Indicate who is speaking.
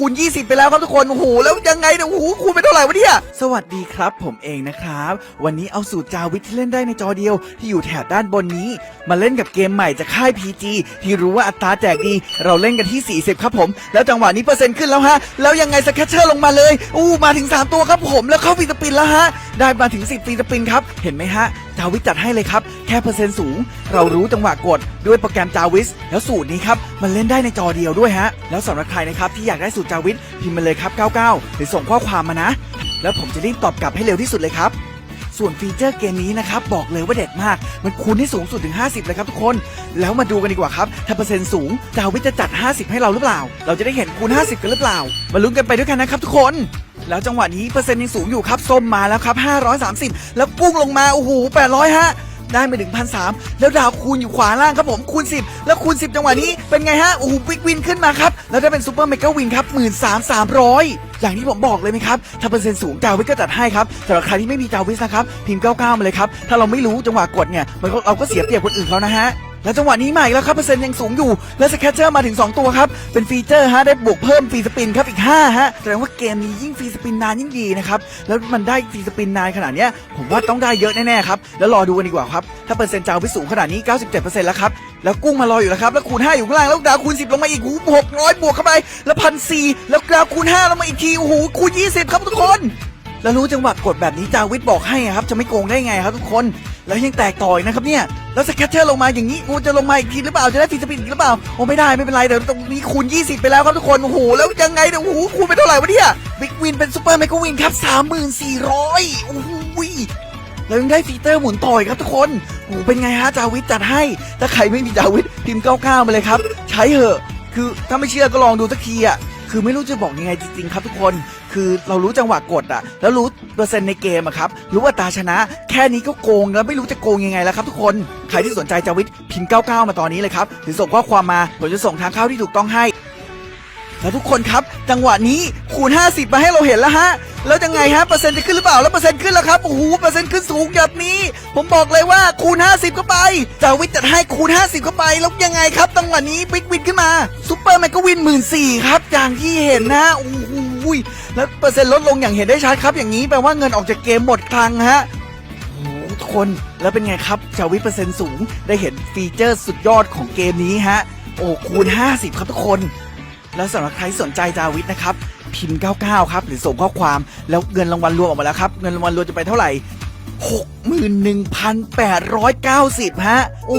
Speaker 1: คูณ 20 ไปแล้วครับทุกคนโอ้โหแล้วยังไงเนี่ยโอ้โหคูณไปเท่าไหร่วะเนี่ย สวัสดีครับผมเองนะครับ วันนี้เอาสูตรจาวิทที่เล่นได้ในจอเดียว ที่อยู่แถบด้านบนนี้ มาเล่นกับเกมใหม่จากค่าย PG ที่รู้ว่าอัตราแจกดี เราเล่นกันที่ 40 ครับผม แล้วจังหวะนี้เปอร์เซ็นต์ขึ้นแล้วฮะ แล้วยังไงสแคชเชอร์ลงมาเลยอู้มาถึง 3 ตัวครับผมแล้วเข้าฟีสปินแล้วฮะ ได้มาถึง 10ฟีสปินครับ เห็นไหมฮะจาวิทจัดให้เลยครับ แค่เปอร์เซ็นต์สูง เรารู้จังหวะกดด้วยโปรแกรมจาวิสแล้วสูตรนี้ครับ มันเล่นได้ในจอเดียวด้วยฮะ แล้วสำหรับใครนะครับที่อยากได้สูตรจาวิสพิมพ์มาเลยครับ 99 หรือส่งข้อความมานะ แล้วผมจะรีบตอบกลับให้เร็วที่สุดเลยครับส่วนฟีเจอร์เกมนี้นะครับ บอกเลยว่าเด็ดมาก มันคูณให้สูงสุดถึง 50 เลยครับทุกคน แล้วมาดูกันดีกว่าครับ ถ้าเปอร์เซ็นต์สูงจาวิทจะจัด 50 ให้เราหรือเปล่า เราจะได้เห็นคูณ 50 กันหรือเปล่า มาลุ้นกันไปด้วยกันนะครับทุกคน แล้วจังหวะนี้เปอร์เซ็นต์ยังสูงอยู่ครับส้มมาแล้วครับ 530 แล้วพุ่งลงมาโอ้โห800ฮะได้มาถึงพันสามแล้วดาวคูณอยู่ขวาล่างครับผมคูณ 10 แล้วคูณ 10 จังหวะนี้เป็นไงฮะโอ้โหบิ๊กวินขึ้นมาครับ แล้วได้เป็นซูเปอร์เมกะวินครับหมื่นสามสามร้อยอย่างที่ผมบอกเลยไหมครับ ถ้าเปอร์เซ็นต์สูงจาววิสก็จัดให้ครับสำหรับใครที่ไม่มีจาววิสนะครับพิมพ์99มาเลยครับ ถ้าเราไม่รู้จังหวะกดเนี่ยมันเราก็เสียเปรียบคนอื่นเขานะฮะ แล้วจังหวะนี้มาอีกแล้วครับเปอร์เซ็นต์ยังสูงอยู่ แล้วสแคชเชอร์มาถึง 2 ตัวครับ เป็นฟีเจอร์ฮะได้บวกเพิ่มฟรีสปินครับอีก 5 ฮะแสดงว่าเกมนี้ยิ่งฟรีสปินนานยิ่งดีนะครับ แล้วมันได้ฟรีสปินนานขนาดเนี้ยผมว่าต้องได้เยอะแน่ๆครับ แล้วรอดูกันดีกว่าครับ ถ้าเปอร์เซ็นต์จาวไปสูงขนาดนี้ 97%แล้วครับ แล้วกุ้งมารออยู่แล้วครับ แล้วคูณ 5 อยู่ข้างล่าง แล้วดาวคูณ 10 ลงมาอีกหู600 บวกเข้าไปแล้วพันสี่แล้วดาวคูณ5ลงมาอีกทีโอ้โหคูณ 20 ครับทุกคนแล้วรู้จังหวะกดแบบนี้จาวิทบอกให้ครับ จะไม่โกงได้ไงครับทุกคน แล้วยังแตกต่อยนะครับเนี่ย แล้วสแคชเชอร์ลงมาอย่างนี้กูจะลงมาอีกทีหรือเปล่า จะได้ฟีสปินอีกหรือเปล่า โอ้ไม่ได้ไม่เป็นไรเดี๋ยวตรงนี้คูณ 20 ไปแล้วครับทุกคน โอ้โห แล้วยังไงเนี่ยโอ้โหคูณไปเท่าไหร่วะเนี่ย บิ๊กวินเป็นซูเปอร์แมกวินครับ3,400 โอ้โหแล้วยังได้ฟีเตอร์หมุนต่อยครับทุกคน โอ้โหเป็นไงฮะจาวิทจัดให้ ถ้าใครไม่มีจาวิทพิมพ์99มาเลยครับ ใช้เหอะ คือถ้าไม่เชื่อก็ลองดูสักทีอะ คือไม่รู้จะบอกยังไงจริงๆครับทุกคน คือเรารู้จังหวะกดอะแล้วรู้เปอร์เซ็นต์ในเกมอะครับ รู้ว่าตราชนะ แค่นี้ก็โกงแล้วไม่รู้จะโกงยังไงแล้วครับทุกคน ใครที่สนใจจาวิทพิมพ์ 99 มาตอนนี้เลยครับ หรือส่งข้อความมา ผมจะส่งทางเข้าที่ถูกต้องให้ แล้วทุกคนครับ จังหวะนี้คูณ 50 มาให้เราเห็นแล้วฮะ แล้วยังไงฮะเปอร์เซ็นต์จะขึ้นหรือเปล่าแล้วเปอร์เซ็นต์ขึ้นแล้วครับโอ้โหเปอร์เซ็นต์ขึ้นสูงแบบนี้ ผมบอกเลยว่าคูณ 50 เข้าไปจาวิทจัดให้คูณ 50 เข้าไปแล้วยังไงครับจังวะนี้บิ๊กวินขึ้นมาซูเปอร์แมกกวินหมื่นสี่ครับอย่างที่เห็นนะฮะโอ้โหแล้วเปอร์เซ็นต์ลดลงอย่างเห็นได้ชัดครับอย่างนี้แปลว่าเงินออกจากเกมหมดคลังฮะโอ้ทุกคนแล้วเป็นไงครับจาวิทเปอร์เซ็นต์สูงได้เห็นฟีเจอร์สุดยอดของเกมนี้ฮะโอ้คูณ 50 ครับทุกคน แล้วสำหรับใครสนใจจาวิทนะครับ พิมพ์ 99 ครับ หรือส่งข้อความแล้วเงินรางวัลรวมออกมาแล้วครับ เงินรางวัลรวมจะไปเท่าไหร่ 61,890 ฮะโอ้